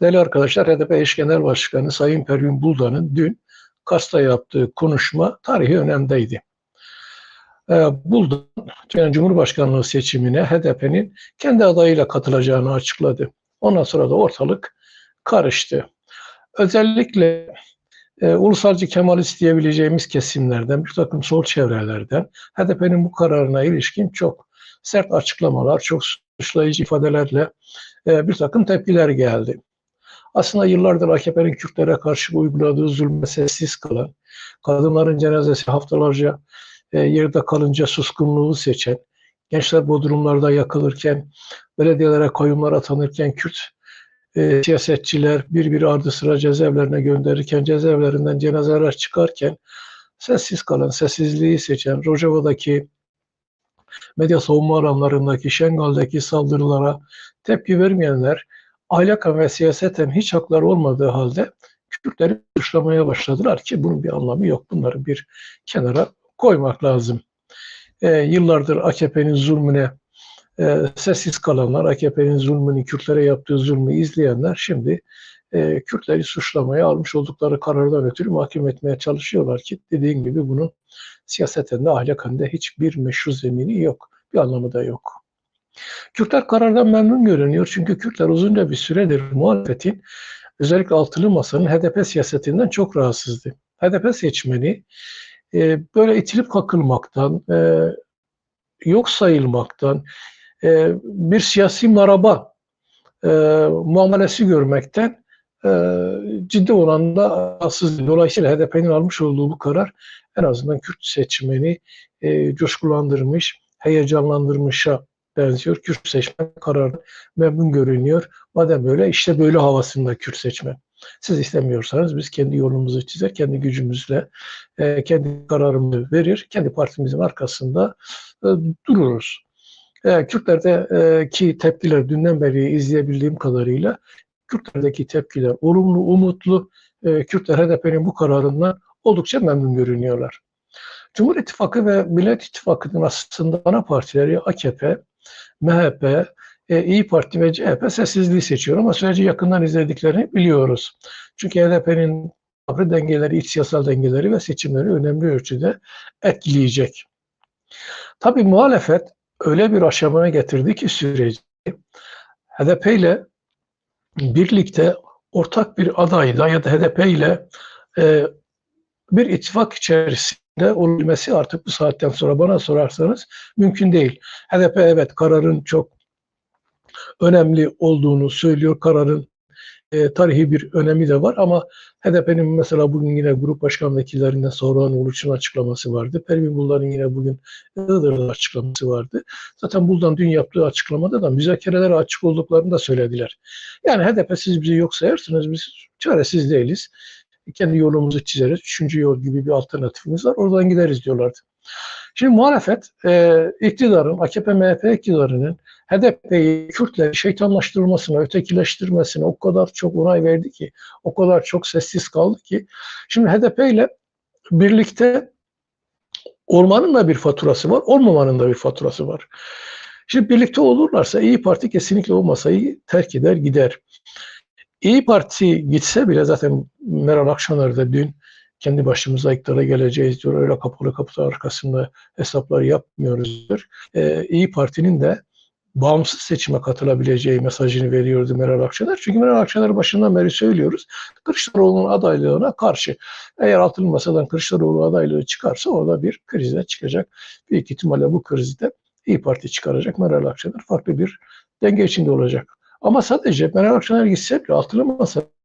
Değerli arkadaşlar, HDP eş genel başkanı Sayın Pervin Buldan'ın dün Kars'ta yaptığı konuşma tarihi önemdeydi. Ee, Buldan, yani Cumhurbaşkanlığı seçimine HDP'nin kendi adayıyla katılacağını açıkladı. Ondan sonra da ortalık karıştı. Özellikle e, ulusalcı Kemalist diyebileceğimiz kesimlerden, bir takım sol çevrelerden HDP'nin bu kararına ilişkin çok sert açıklamalar, çok suçlayıcı ifadelerle e, bir takım tepkiler geldi. Aslında yıllardır AKP'nin Kürtlere karşı uyguladığı zulme sessiz kalan, kadınların cenazesi haftalarca e, yerde kalınca suskunluğu seçen, gençler bodrumlarda yakılırken, belediyelere koyunlar atanırken Kürt e, siyasetçiler bir bir ardı sıra cezaevlerine gönderirken, cezaevlerinden cenazeler çıkarken sessiz kalan, sessizliği seçen, Rojava'daki medya savunma alanlarındaki, Şengal'deki saldırılara tepki vermeyenler, ahlaken ve siyaseten hiç hakları olmadığı halde Kürtleri suçlamaya başladılar ki bunun bir anlamı yok. Bunları bir kenara koymak lazım. E, yıllardır AKP'nin zulmüne e, sessiz kalanlar, AKP'nin zulmünü, Kürtlere yaptığı zulmü izleyenler şimdi e, Kürtleri suçlamaya almış oldukları karardan ötürü mahkum etmeye çalışıyorlar ki dediğim gibi bunun siyaseten de ahlaken de hiçbir meşru zemini yok. Bir anlamı da yok. Kürtler karardan memnun görünüyor. Çünkü Kürtler uzunca bir süredir muhalefetin özellikle altılı masanın HDP siyasetinden çok rahatsızdı. HDP seçmeni e, böyle itilip kakılmaktan, e, yok sayılmaktan, e, bir siyasi maraba e, muamelesi görmekten e, ciddi oranda rahatsız. Dolayısıyla HDP'nin almış olduğu bu karar en azından Kürt seçmeni e, coşkulandırmış, heyecanlandırmışa benziyor. Kürt seçme kararı memnun görünüyor. Madem böyle işte böyle havasında Kürt seçme. Siz istemiyorsanız biz kendi yolumuzu çizer, kendi gücümüzle e, kendi kararımızı verir, kendi partimizin arkasında e, dururuz. E, Kürtlerdeki tepkiler dünden beri izleyebildiğim kadarıyla Kürtlerdeki tepkiler olumlu, umutlu. E, Kürtler HDP'nin bu kararından oldukça memnun görünüyorlar. Cumhur İttifakı ve Millet İttifakı'nın aslında ana partileri AKP, MHP, e, İyi Parti ve CHP sessizliği seçiyor ama süreci yakından izlediklerini biliyoruz. Çünkü HDP'nin tavrı dengeleri, iç siyasal dengeleri ve seçimleri önemli ölçüde etkileyecek. Tabii muhalefet öyle bir aşamaya getirdi ki süreci HDP ile birlikte ortak bir adayla ya da HDP ile e, bir ittifak içerisinde olabilmesi artık bu saatten sonra bana sorarsanız mümkün değil. HDP evet kararın çok önemli olduğunu söylüyor. Kararın e, tarihi bir önemi de var ama HDP'nin mesela bugün yine grup başkan vekillerinden Saruhan Uluç'un açıklaması vardı. Pervin Buldan'ın yine bugün Iğdır'da açıklaması vardı. Zaten Buldan dün yaptığı açıklamada da müzakerelere açık olduklarını da söylediler. Yani HDP siz bizi yok sayarsınız biz çaresiz değiliz. Kendi yolumuzu çizeriz. Üçüncü yol gibi bir alternatifimiz var. Oradan gideriz diyorlardı. Şimdi muhalefet e, iktidarın, AKP MHP iktidarının HDP'yi Kürtleri şeytanlaştırmasına, ötekileştirmesine o kadar çok onay verdi ki, o kadar çok sessiz kaldı ki. Şimdi HDP ile birlikte olmanın da bir faturası var, olmamanın da bir faturası var. Şimdi birlikte olurlarsa İyi Parti kesinlikle o masayı terk eder gider. İyi Parti gitse bile zaten Meral Akşener de dün kendi başımıza iktidara geleceğiz diyor. Öyle kapalı kapı arkasında hesaplar yapmıyoruz diyor. Ee, İyi Parti'nin de bağımsız seçime katılabileceği mesajını veriyordu Meral Akşener. Çünkü Meral Akşener başından beri söylüyoruz. Kılıçdaroğlu'nun adaylığına karşı. Eğer altılı masadan Kılıçdaroğlu adaylığı çıkarsa orada bir krize çıkacak. Büyük ihtimalle bu krizde İyi Parti çıkaracak. Meral Akşener farklı bir denge içinde olacak. Ama sadece Meral Akşener gitse bile altılı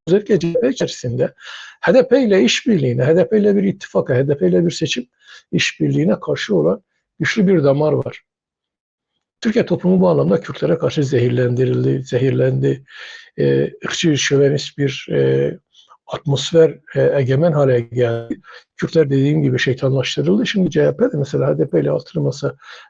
özellikle CHP içerisinde HDP ile işbirliğine, HDP ile bir ittifaka, HDP ile bir seçim işbirliğine karşı olan güçlü bir damar var. Türkiye toplumu bu anlamda Kürtlere karşı zehirlendirildi, zehirlendi. E, ırkçı, şövenist bir e, atmosfer e, egemen hale geldi. Kürtler dediğim gibi şeytanlaştırıldı. Şimdi CHP de mesela HDP ile altılı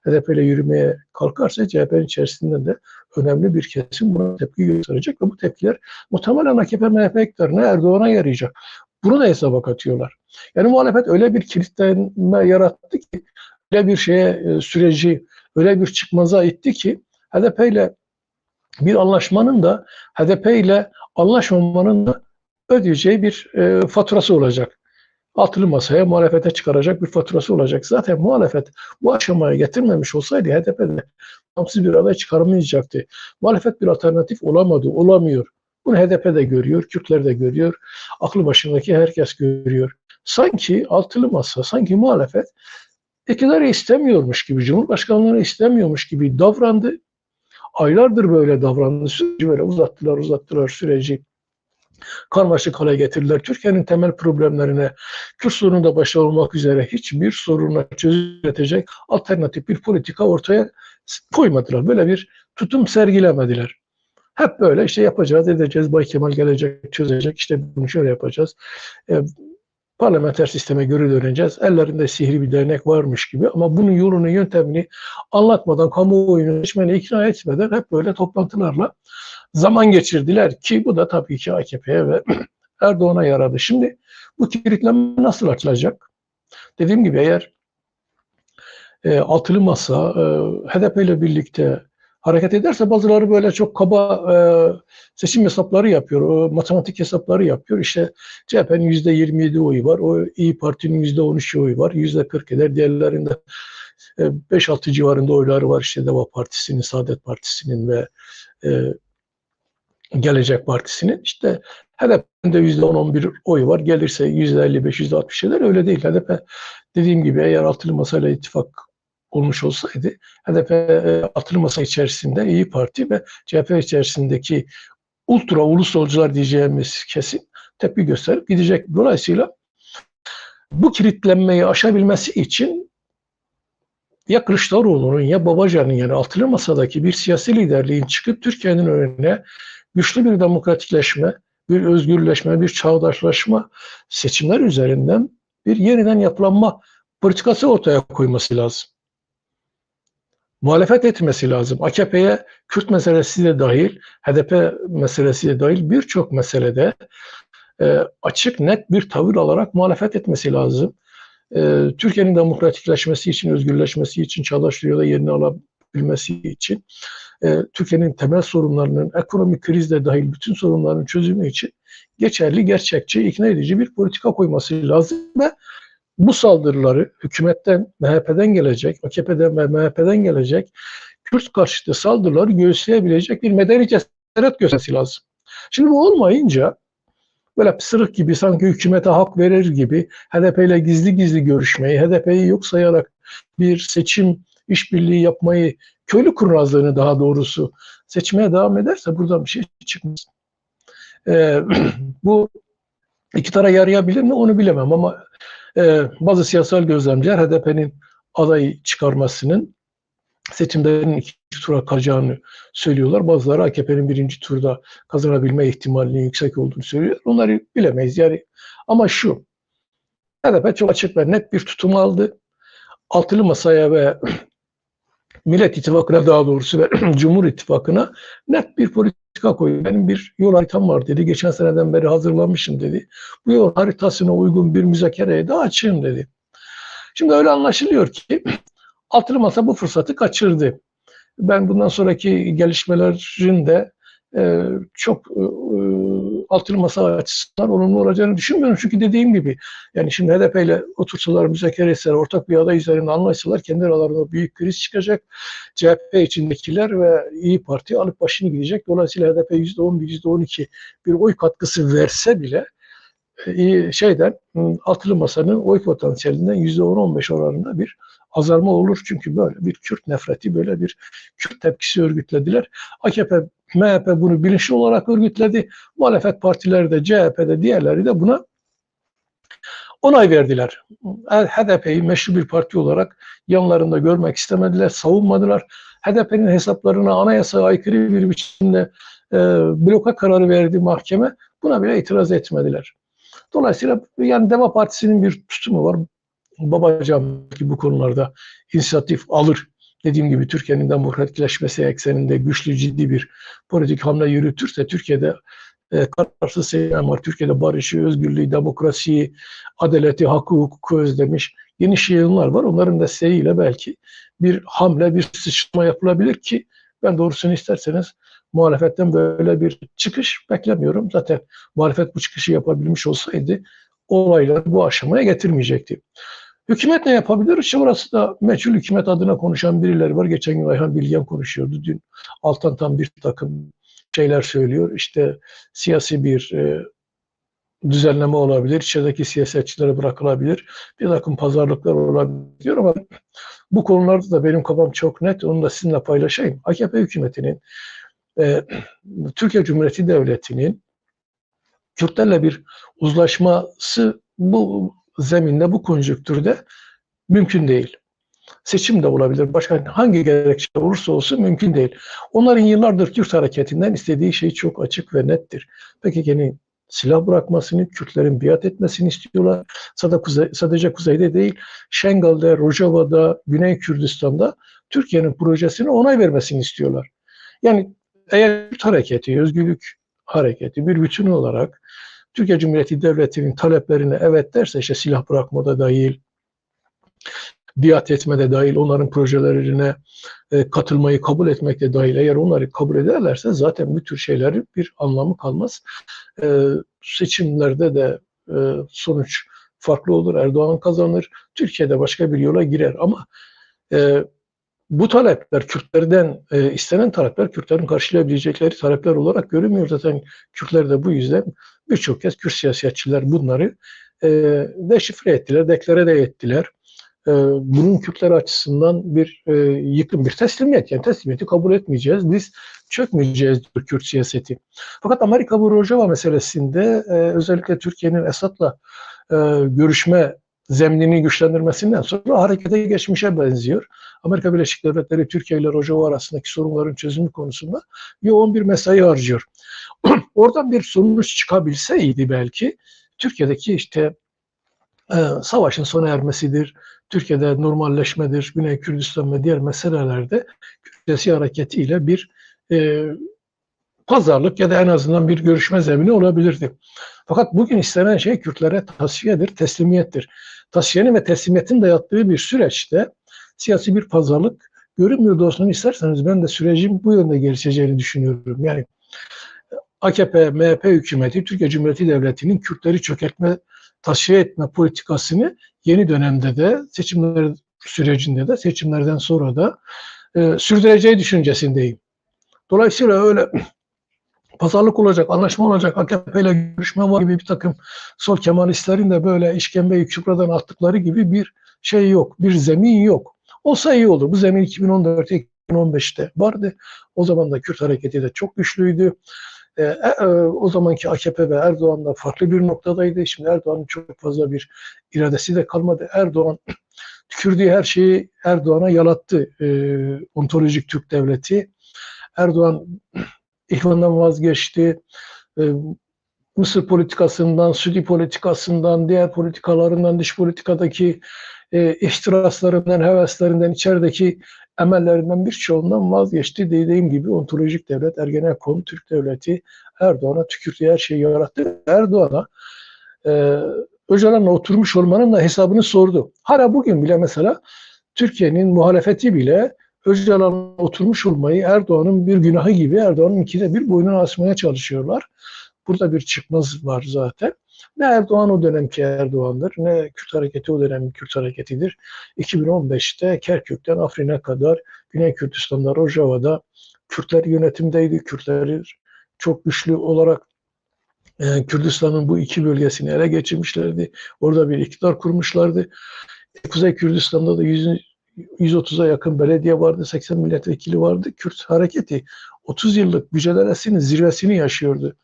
HDP ile yürümeye kalkarsa CHP'nin içerisinden de önemli bir kesim buna tepki gösterecek ve bu tepkiler muhtemelen AKP MHP iktidarına Erdoğan'a yarayacak. Bunu da hesaba katıyorlar. Yani muhalefet öyle bir kilitlenme yarattı ki öyle bir şeye e, süreci öyle bir çıkmaza itti ki HDP ile bir anlaşmanın da HDP ile anlaşmamanın da ödeyeceği bir e, faturası olacak. Altılı masaya muhalefete çıkaracak bir faturası olacak. Zaten muhalefet bu aşamaya getirmemiş olsaydı HDP'de bağımsız bir aday çıkaramayacaktı. Muhalefet bir alternatif olamadı, olamıyor. Bunu HDP de görüyor, Kürtler de görüyor, aklı başındaki herkes görüyor. Sanki altılı masa, sanki muhalefet iktidarı istemiyormuş gibi, Cumhurbaşkanlığı istemiyormuş gibi davrandı. Aylardır böyle davrandı, süreci böyle uzattılar, uzattılar süreci. Karmaşık hale getirdiler. Türkiye'nin temel problemlerine, Kürt sorunu da başta olmak üzere hiçbir soruna çözüm üretecek alternatif bir politika ortaya koymadılar. Böyle bir tutum sergilemediler. Hep böyle işte yapacağız, edeceğiz, Bay Kemal gelecek, çözecek, işte bunu şöyle yapacağız. E, parlamenter sisteme göre döneceğiz. Ellerinde sihri bir dernek varmış gibi ama bunun yolunu, yöntemini anlatmadan, kamuoyunu seçmeni ikna etmeden hep böyle toplantılarla zaman geçirdiler ki bu da tabii ki AKP'ye ve Erdoğan'a yaradı. Şimdi bu kilitlenme nasıl açılacak? Dediğim gibi eğer e, altılı masa e, HDP ile birlikte hareket ederse bazıları böyle çok kaba e, seçim hesapları yapıyor, o matematik hesapları yapıyor. İşte CHP'nin yüzde 27 oyu var, o İyi Parti'nin yüzde 13 oyu var, yüzde 40 eder. Diğerlerinde 5-6 e, civarında oyları var işte Deva Partisi'nin, Saadet Partisi'nin ve e, Gelecek Partisi'nin. İşte HDP'nin de %10-11 oyu var. Gelirse %55-%60 eder. Öyle değil. HDP dediğim gibi eğer altılı masayla ittifak olmuş olsaydı HDP e, altılı masa içerisinde İyi Parti ve CHP içerisindeki ultra ulus solcular diyeceğimiz kesin tepki gösterip gidecek. Dolayısıyla bu kilitlenmeyi aşabilmesi için ya Kılıçdaroğlu'nun ya Babacan'ın yani altılı masadaki bir siyasi liderliğin çıkıp Türkiye'nin önüne güçlü bir demokratikleşme, bir özgürleşme, bir çağdaşlaşma seçimler üzerinden bir yeniden yapılanma politikası ortaya koyması lazım. Muhalefet etmesi lazım. AKP'ye Kürt meselesi de dahil, HDP meselesi de dahil birçok meselede e, açık net bir tavır alarak muhalefet etmesi lazım. E, Türkiye'nin demokratikleşmesi için, özgürleşmesi için, çağdaş dünyada yerini alabilmesi için e, Türkiye'nin temel sorunlarının, ekonomik krizle dahil bütün sorunların çözümü için geçerli, gerçekçi, ikna edici bir politika koyması lazım ve bu saldırıları hükümetten, MHP'den gelecek, AKP'den ve MHP'den gelecek Kürt karşıtı saldırıları göğüsleyebilecek bir medeni cesaret göstermesi lazım. Şimdi bu olmayınca böyle pısırık gibi sanki hükümete hak verir gibi HDP ile gizli gizli görüşmeyi, HDP'yi yok sayarak bir seçim işbirliği yapmayı köylü kurnazlığını daha doğrusu seçmeye devam ederse buradan bir şey çıkmaz. Ee, bu iktidara yarayabilir mi onu bilemem ama e, bazı siyasal gözlemciler HDP'nin adayı çıkarmasının seçimlerin ikinci tura kalacağını söylüyorlar. Bazıları AKP'nin birinci turda kazanabilme ihtimalinin yüksek olduğunu söylüyor. Onları bilemeyiz. Yani ama şu HDP çok açık ve net bir tutum aldı. Altılı masaya ve Millet İttifakı'na daha doğrusu ve Cumhur İttifakı'na net bir politika koyuyor. Benim bir yol haritam var dedi. Geçen seneden beri hazırlamışım dedi. Bu yol haritasına uygun bir müzakereye de açığım dedi. Şimdi öyle anlaşılıyor ki altılı masa bu fırsatı kaçırdı. Ben bundan sonraki gelişmelerin de e, çok e, altılı masa açısından olumlu olacağını düşünmüyorum. Çünkü dediğim gibi yani şimdi HDP ile otursalar, müzakere etseler, ortak bir aday üzerinde anlaşsalar kendi aralarında büyük kriz çıkacak. CHP içindekiler ve İyi Parti alıp başını gidecek. Dolayısıyla HDP %11, %12 bir oy katkısı verse bile e, şeyden altılı masanın oy potansiyelinden %10-15 oranında bir azalma olur. Çünkü böyle bir Kürt nefreti, böyle bir Kürt tepkisi örgütlediler. AKP, MHP bunu bilinçli olarak örgütledi. Muhalefet partileri de, CHP'de, diğerleri de buna onay verdiler. HDP'yi meşru bir parti olarak yanlarında görmek istemediler, savunmadılar. HDP'nin hesaplarına anayasa aykırı bir biçimde e, bloka kararı verdi mahkeme. Buna bile itiraz etmediler. Dolayısıyla yani Deva Partisi'nin bir tutumu var. Babacan bu konularda inisiyatif alır. Dediğim gibi Türkiye'nin demokratikleşmesi ekseninde güçlü ciddi bir politik hamle yürütürse Türkiye'de e, kararsız seçmen var. Türkiye'de barışı, özgürlüğü, demokrasiyi, adaleti, hakkı, hukuku özlemiş geniş yığınlar var. Onların desteğiyle belki bir hamle, bir sıçrama yapılabilir ki ben doğrusunu isterseniz muhalefetten böyle bir çıkış beklemiyorum. Zaten muhalefet bu çıkışı yapabilmiş olsaydı olayları bu aşamaya getirmeyecekti. Hükümet ne yapabilir? İşte burası da meçhul hükümet adına konuşan birileri var. Geçen gün Ayhan Bilgen konuşuyordu. Dün Altan tam bir takım şeyler söylüyor. İşte siyasi bir e, düzenleme olabilir. İçerideki siyasetçilere bırakılabilir. Bir takım pazarlıklar olabilir ama bu konularda da benim kafam çok net. Onu da sizinle paylaşayım. AKP hükümetinin e, Türkiye Cumhuriyeti Devleti'nin Kürtlerle bir uzlaşması bu zeminde, bu konjüktürde mümkün değil. Seçim de olabilir. Başka hangi gerekçe olursa olsun mümkün değil. Onların yıllardır Kürt hareketinden istediği şey çok açık ve nettir. PKK'nin silah bırakmasını, Kürtlerin biat etmesini istiyorlar. Sadece, sadece kuzeyde değil, Şengal'de, Rojava'da, Güney Kürdistan'da Türkiye'nin projesine onay vermesini istiyorlar. Yani eğer Kürt hareketi, özgürlük hareketi bir bütün olarak Türkiye Cumhuriyeti Devleti'nin taleplerine evet derse işte silah bırakmada dahil, biat etmede dahil, onların projelerine e, katılmayı kabul etmekte dahil eğer onları kabul ederlerse zaten bu tür şeylerin bir anlamı kalmaz. E, seçimlerde de e, sonuç farklı olur. Erdoğan kazanır. Türkiye'de başka bir yola girer ama e, bu talepler Kürtlerden e, istenen talepler Kürtlerin karşılayabilecekleri talepler olarak görünmüyor. Zaten Kürtler de bu yüzden birçok kez Kürt siyasetçiler bunları e, deşifre ettiler, deklare de ettiler. E, bunun Kürtler açısından bir e, yıkım, bir teslimiyet. Yani teslimiyeti kabul etmeyeceğiz. Biz çökmeyeceğiz Kürt siyaseti. Fakat Amerika bu Rojava meselesinde e, özellikle Türkiye'nin Esad'la e, görüşme zemnini güçlendirmesinden sonra harekete geçmişe benziyor. Amerika Birleşik Devletleri Türkiye ile Rojava arasındaki sorunların çözümü konusunda yoğun bir mesai harcıyor. Oradan bir sonuç çıkabilseydi belki Türkiye'deki işte e, savaşın sona ermesidir, Türkiye'de normalleşmedir, Güney Kürdistan ve diğer meselelerde Kürdesi hareketiyle bir e, pazarlık ya da en azından bir görüşme zemini olabilirdi. Fakat bugün istenen şey Kürtlere tasfiyedir, teslimiyettir. Tasfiyenin ve teslimiyetin dayattığı bir süreçte siyasi bir pazarlık görünmüyor dostum. İsterseniz ben de sürecin bu yönde gelişeceğini düşünüyorum. Yani AKP, MHP hükümeti Türkiye Cumhuriyeti Devleti'nin Kürtleri çökertme, tasfiye etme politikasını yeni dönemde de seçimler sürecinde de seçimlerden sonra da e, sürdüreceği düşüncesindeyim. Dolayısıyla öyle pazarlık olacak, anlaşma olacak, AKP ile görüşme var gibi bir takım sol Kemalistlerin de böyle işkembeyi küpradan attıkları gibi bir şey yok, bir zemin yok. Olsa iyi olur. Bu zemin 2014'te 2015'te vardı. O zaman da Kürt hareketi de çok güçlüydü. E, e, o zamanki AKP ve Erdoğan da farklı bir noktadaydı. Şimdi Erdoğan'ın çok fazla bir iradesi de kalmadı. Erdoğan tükürdüğü her şeyi Erdoğan'a yalattı. E, ontolojik Türk devleti. Erdoğan ihvandan vazgeçti. E, Mısır politikasından, Suudi politikasından, diğer politikalarından, dış politikadaki e, ihtiraslarından, heveslerinden, içerideki emellerinden birçoğundan vazgeçti. Dediğim gibi ontolojik devlet, Ergenekon, Türk devleti Erdoğan'a tükürdüğü her şeyi yarattı. Erdoğan'a e, Öcalan'la oturmuş olmanın da hesabını sordu. Hala bugün bile mesela Türkiye'nin muhalefeti bile Öcalan'la oturmuş olmayı Erdoğan'ın bir günahı gibi Erdoğan'ın ikide bir boynuna asmaya çalışıyorlar. Burada bir çıkmaz var zaten. Ne Erdoğan o dönemki Erdoğan'dır, ne Kürt hareketi o dönem Kürt hareketidir. 2015'te Kerkük'ten Afrin'e kadar Güney Kürdistan'da, Rojava'da Kürtler yönetimdeydi. Kürtler çok güçlü olarak e, Kürdistan'ın bu iki bölgesini ele geçirmişlerdi. Orada bir iktidar kurmuşlardı. Kuzey Kürdistan'da da 100, 130'a yakın belediye vardı, 80 milletvekili vardı. Kürt hareketi 30 yıllık mücadelesinin zirvesini yaşıyordu.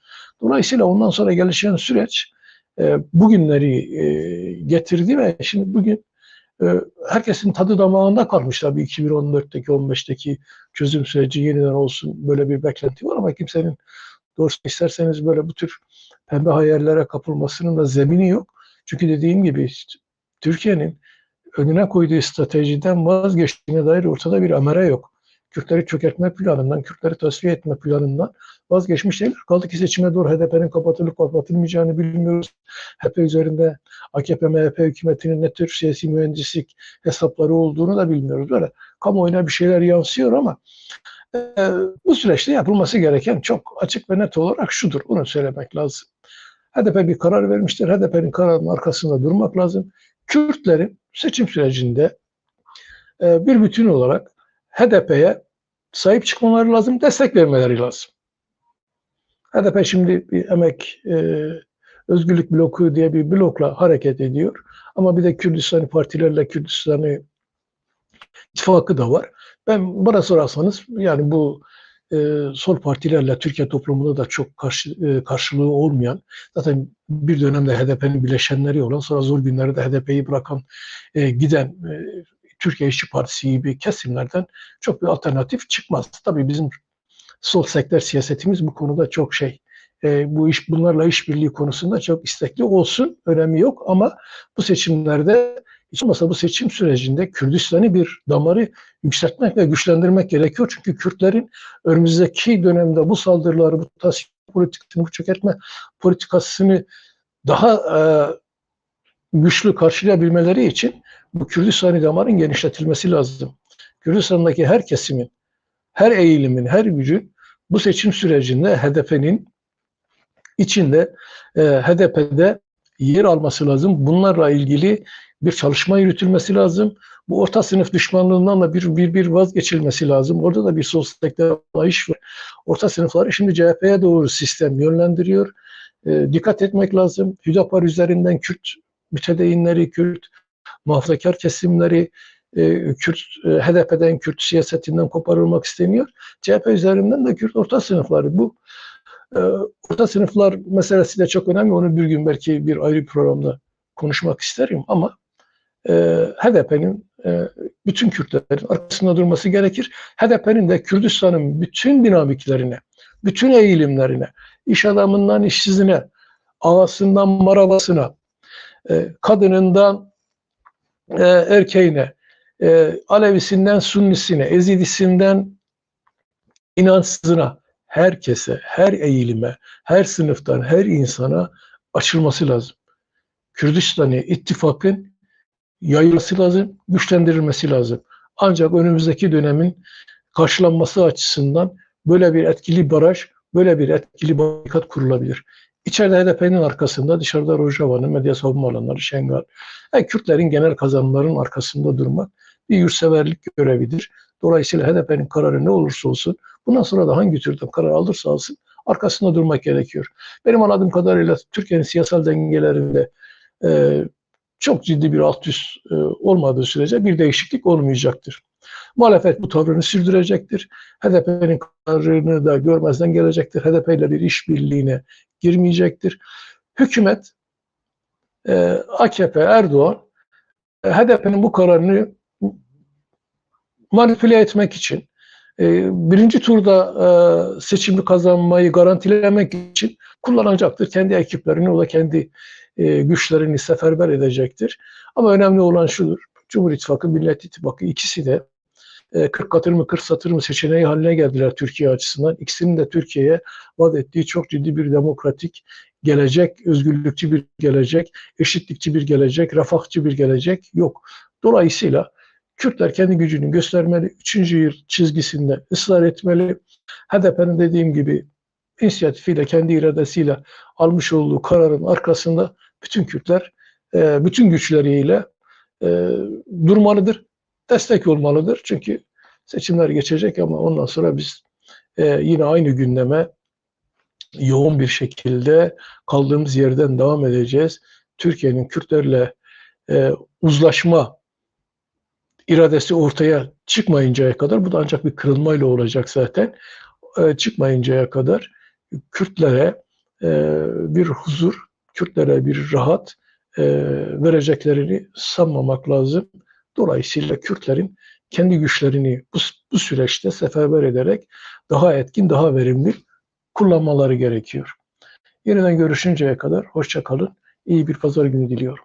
Dolayısıyla ondan sonra gelişen süreç e, bugünleri e, getirdi ve şimdi bugün e, herkesin tadı damağında kalmış tabii 2014'teki 15'teki çözüm süreci yeniden olsun böyle bir beklenti var ama kimsenin doğrusu isterseniz böyle bu tür pembe hayallere kapılmasının da zemini yok. Çünkü dediğim gibi Türkiye'nin önüne koyduğu stratejiden vazgeçtiğine dair ortada bir amere yok. Kürtleri çökertme planından, Kürtleri tasfiye etme planından vazgeçmiş değiller. Kaldı ki seçime doğru HDP'nin kapatılıp kapatılmayacağını bilmiyoruz. HDP üzerinde AKP, MHP hükümetinin ne tür siyasi mühendislik hesapları olduğunu da bilmiyoruz. Böyle kamuoyuna bir şeyler yansıyor ama E, bu süreçte yapılması gereken çok açık ve net olarak şudur. Bunu söylemek lazım. HDP bir karar vermiştir. HDP'nin kararının arkasında durmak lazım. Kürtlerin seçim sürecinde e, bir bütün olarak HDP'ye sahip çıkmaları lazım, destek vermeleri lazım. HDP şimdi bir emek e, özgürlük bloku diye bir blokla hareket ediyor. Ama bir de Kürdistan partilerle Kürdistan'ı ittifakı da var. Ben bana sorarsanız yani bu e, sol partilerle Türkiye toplumunda da çok karşı, e, karşılığı olmayan zaten bir dönemde HDP'nin bileşenleri olan sonra zor günlerde HDP'yi bırakan e, giden e, Türkiye İşçi Partisi gibi kesimlerden çok bir alternatif çıkmaz. Tabii bizim sol sektör siyasetimiz bu konuda çok şey. E, bu iş bunlarla işbirliği konusunda çok istekli olsun. Önemi yok ama bu seçimlerde hiç olmazsa bu seçim sürecinde Kürdistan'ı bir damarı yükseltmek ve güçlendirmek gerekiyor. Çünkü Kürtlerin önümüzdeki dönemde bu saldırıları, bu tasfiye politikasını, bu çökertme politikasını daha e, güçlü karşılayabilmeleri için bu Kürdistan'ı damarın genişletilmesi lazım. Kürdistan'daki her kesimin, her eğilimin, her gücün bu seçim sürecinde HDP'nin içinde e, HDP'de yer alması lazım. Bunlarla ilgili bir çalışma yürütülmesi lazım. Bu orta sınıf düşmanlığından da bir, bir, bir vazgeçilmesi lazım. Orada da bir sosyal iş var. Orta sınıfları şimdi CHP'ye doğru sistem yönlendiriyor. E, dikkat etmek lazım. Hüdapar üzerinden Kürt mütedeyinleri, Kürt muhafazakar kesimleri, e, Kürt e, HDP'den Kürt siyasetinden koparılmak isteniyor. CHP üzerinden de Kürt orta sınıfları. Bu e, orta sınıflar meselesi de çok önemli. Onu bir gün belki bir ayrı programda konuşmak isterim ama e, HDP'nin bütün Kürtlerin arkasında durması gerekir. HDP'nin de Kürdistan'ın bütün dinamiklerine, bütün eğilimlerine, iş adamından işsizine, ağasından marabasına, e, kadınından e, erkeğine, e, Alevisinden Sunnisine, Ezidisinden inançsızına, herkese, her eğilime, her sınıftan, her insana açılması lazım. Kürdistan'ı ittifakın yayılması lazım, güçlendirilmesi lazım. Ancak önümüzdeki dönemin karşılanması açısından böyle bir etkili baraj, böyle bir etkili barikat kurulabilir. İçeride HDP'nin arkasında, dışarıda Rojava'nın, medya savunma alanları, Şengal, yani Kürtlerin genel kazanımların arkasında durmak bir yurtseverlik görevidir. Dolayısıyla HDP'nin kararı ne olursa olsun, bundan sonra da hangi türden karar alırsa alsın, arkasında durmak gerekiyor. Benim anladığım kadarıyla Türkiye'nin siyasal dengelerinde e, çok ciddi bir alt üst e, olmadığı sürece bir değişiklik olmayacaktır. Muhalefet bu tavrını sürdürecektir. HDP'nin kararını da görmezden gelecektir. HDP ile bir işbirliğine girmeyecektir. Hükümet, e, AKP, Erdoğan, e, HDP'nin bu kararını manipüle etmek için, e, birinci turda e, seçimi kazanmayı garantilemek için kullanacaktır. Kendi ekiplerini, o da kendi e, güçlerini seferber edecektir. Ama önemli olan şudur. Cumhur İttifakı, Millet İttifakı ikisi de 40 katır mı 40 satır mı seçeneği haline geldiler Türkiye açısından. İkisinin de Türkiye'ye vaat ettiği çok ciddi bir demokratik gelecek, özgürlükçü bir gelecek, eşitlikçi bir gelecek, refahçı bir gelecek yok. Dolayısıyla Kürtler kendi gücünü göstermeli, üçüncü yıl çizgisinde ısrar etmeli. HDP'nin dediğim gibi inisiyatifiyle, kendi iradesiyle almış olduğu kararın arkasında bütün Kürtler e, bütün güçleriyle e, durmalıdır, destek olmalıdır. Çünkü seçimler geçecek ama ondan sonra biz e, yine aynı gündeme yoğun bir şekilde kaldığımız yerden devam edeceğiz. Türkiye'nin Kürtlerle uzlaşma iradesi ortaya çıkmayıncaya kadar, bu da ancak bir kırılmayla olacak zaten, çıkmayıncaya kadar Kürtlere bir huzur, Kürtlere bir rahat vereceklerini sanmamak lazım. Dolayısıyla Kürtlerin kendi güçlerini bu, bu süreçte seferber ederek daha etkin, daha verimli kullanmaları gerekiyor. Yeniden görüşünceye kadar hoşça kalın. İyi bir pazar günü diliyorum.